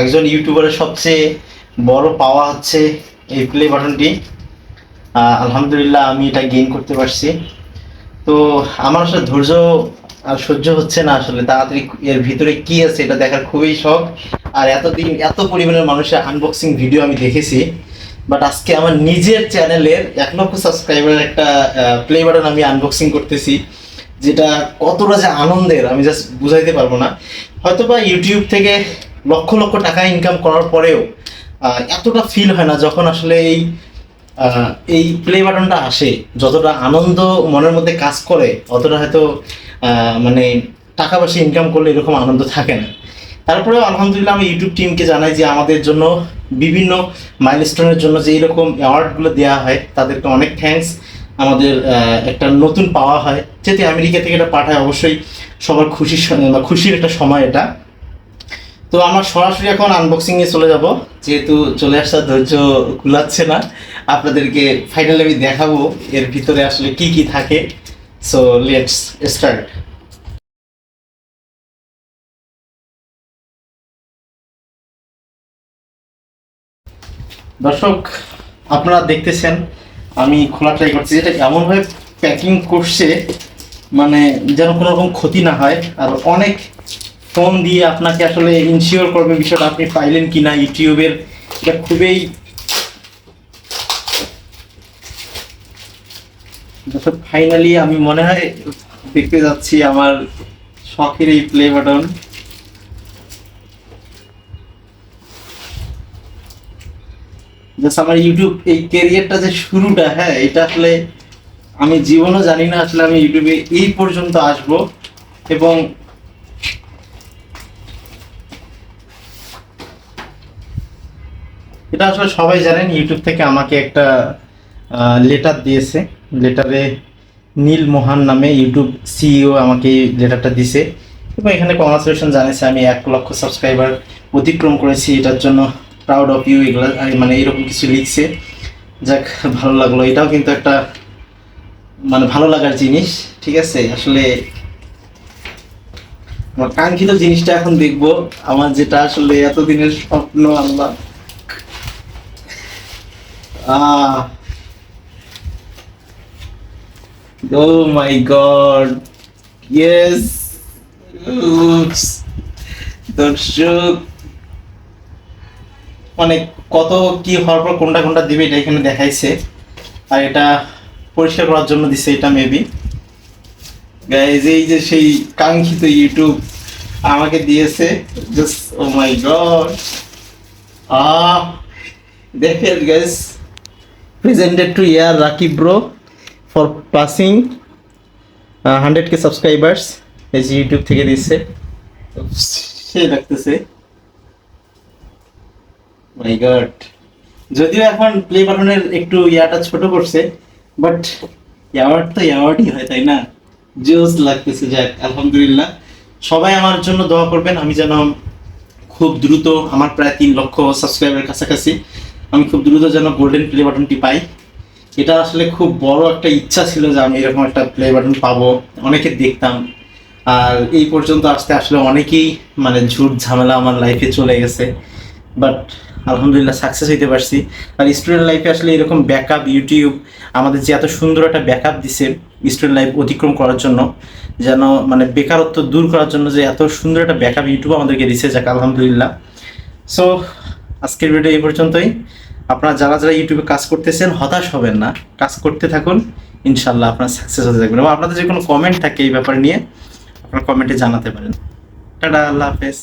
একজন ইউটিউবারের সবচেয়ে বড় পাওয়া হচ্ছে এই প্লে বাটনটি আলহামদুলিল্লাহ আমি এটা গেইন করতে পারছি। তো আমার আসলে ধৈর্য আর সহ্য হচ্ছে না আসলে তাড়াতাড়ি এর ভিতরে কি আছে এটা দেখার খুবই শখ। আর এতদিন এত পরিমাণের মানুষের আনবক্সিং ভিডিও আমি দেখেছি। বাট আজকে আমার নিজের চ্যানেলের এক লক্ষ সাবস্ক্রাইবারের একটা প্লে বাটন আমি আনবক্সিং করতেছি। যেটা কতটা যে আনন্দের, আমি জাস্ট বুঝাইতে পারব না। হয়তো বা ইউটিউব থেকে লক্ষ লক্ষ টাকা ইনকাম করার পরেও এতটা ফিল হয় না যখন আসলে এই এই প্লে বাটনটা আসে, যতটা আনন্দ মনের মধ্যে কাজ করে, অতটা হয়তো মানে টাকা পয়সা ইনকাম করলে এরকম আনন্দ থাকে না। তারপরেও আলহামদুলিল্লাহ আমি ইউটিউব টিমকে জানাই যে আমাদের জন্য বিভিন্ন মাইলস্টোনের জন্য যে এরকম অ্যাওয়ার্ডগুলো দেওয়া হয়, তাদেরকে অনেক থ্যাঙ্কস আমাদের একটা নতুন পাওয়া হয়। যেহেতু আমেরিকা থেকে এটা পাঠায়, অবশ্যই সবার খুশির বা খুশির একটা সময় এটা। তো আমার সরাসরি এখন আনবক্সিং এ চলে যাব। যেহেতু চলে আসার ধৈর্য কুলাচ্ছে না, আপনাদেরকে ফাইনালি আমি দেখাবো এর ভিতরে আসলে কি কি থাকে। সো লেটস স্টার্ট দর্শক, আপনারা দেখতেছেন, আমি খোলা ট্রাই করছি যেটা এমনভাবে প্যাকিং করছে মানে যেন কোনো রকম ক্ষতি না হয়, আর অনেক ফোন দিয়ে আপনাকে আসলে ইনশিওর করবে বিষয়টা, আপনি পাইলেন কিনা ইউটিউবের, এটা খুবই ফাইনালি আমি মনে হয় দেখতে যাচ্ছি আমার শখের এই প্লে বাটন জাস্ট আমার ইউটিউব এই ক্যারিয়ারটা যে শুরুটা হ্যাঁ এটা আসলে আমি জীবনও জানি না, আসলে আমি ইউটিউবে এই পর্যন্ত আসব। এবং এটা আসলে সবাই জানেন ইউটিউব থেকে আমাকে একটা লেটার দিয়েছে। লেটারে নীল মোহন নামে ইউটিউব সিইও আমাকে এই লেটারটা দিছে। এবং এখানে কংগ্রাচুলেশন জানিয়েছে আমি এক লক্ষ সাবস্ক্রাইবার অতিক্রম করেছি। এটার জন্য প্রাউড অফ ইউ এগুলো মানে এরকম কিছু লিখছে। যাক, ভালো লাগল। এটাও কিন্তু একটা মানে ভালো লাগার জিনিস, ঠিক আছে? আসলে আমার কাঙ্ক্ষিত জিনিসটা এখন দেখব। আমার যেটা আসলে এতদিনের স্বপ্ন, আল্লাহ। আহ Oh my god. Yes. Oops. মানে কত কি হওয়ার পর কোনটা কোনটা দিবে এটা এখানে দেখাইছে। আর এটা পরিষ্কার করার জন্য দিছে এটা মেবি গাইজ এই যে সেই কাঙ্ক্ষিত ইউটিউব আমাকে দিয়েছে। জাস্ট ও মাই গড আহ, দেখেন guys presented to year Rakib bro for passing hundred K subscribers এই যে ইউটিউব থেকে দিচ্ছে সে লাগতেছে মাই গড যদিও এখন প্লে বাটনের একটু ইয়াটা ছোট করছে বাট অ্যাওয়ার্ড তো অ্যাওয়ার্ডই হয় তাই না? জোস লাগতেছে যাক আলহামদুলিল্লাহ। সবাই আমার জন্য দোয়া করবেন আমি যেন খুব দ্রুত আমার প্রায় তিন লক্ষ সাবস্ক্রাইবারের কাছাকাছি আমি খুব দ্রুত যেন গোল্ডেন প্লে বাটনটি পাই। এটা আসলে খুব বড় একটা ইচ্ছা ছিল যে আমি এরকম একটা প্লে বাটন পাবো। অনেকে দেখতাম। আর এই পর্যন্ত আসতে আসলে অনেকেই মানে ঝুট ঝামেলা আমার লাইফে চলে গেছে। বাট আলহামদুলিল্লাহ সাকসেস হইতে পারছি। আর স্টুডেন্ট লাইফে আসলে এরকম ব্যাকআপ ইউটিউব আমাদের যে এত সুন্দর একটা ব্যাকআপ দিছে স্টুডেন্ট লাইফ অতিক্রম করার জন্য, যেন মানে বেকারত্ব দূর করার জন্য যে এত সুন্দর একটা ব্যাকআপ ইউটিউব আমাদেরকে দিছে, যাক আলহামদুলিল্লাহ। সো আজকের ভিডিও এই পর্যন্তই। আপনারা যারা যারা ইউটিউবে কাজ করতেছেন, হতাশ হবেন না। কাজ করতে থাকুন, ইনশাল্লাহ আপনার সাকসেস হতে থাকবেন। এবং আপনাদের যে কোনো কমেন্ট থাকে এই ব্যাপার নিয়ে, আপনারা কমেন্টে জানাতে পারেন। টাটা, আল্লাহ হাফেজ।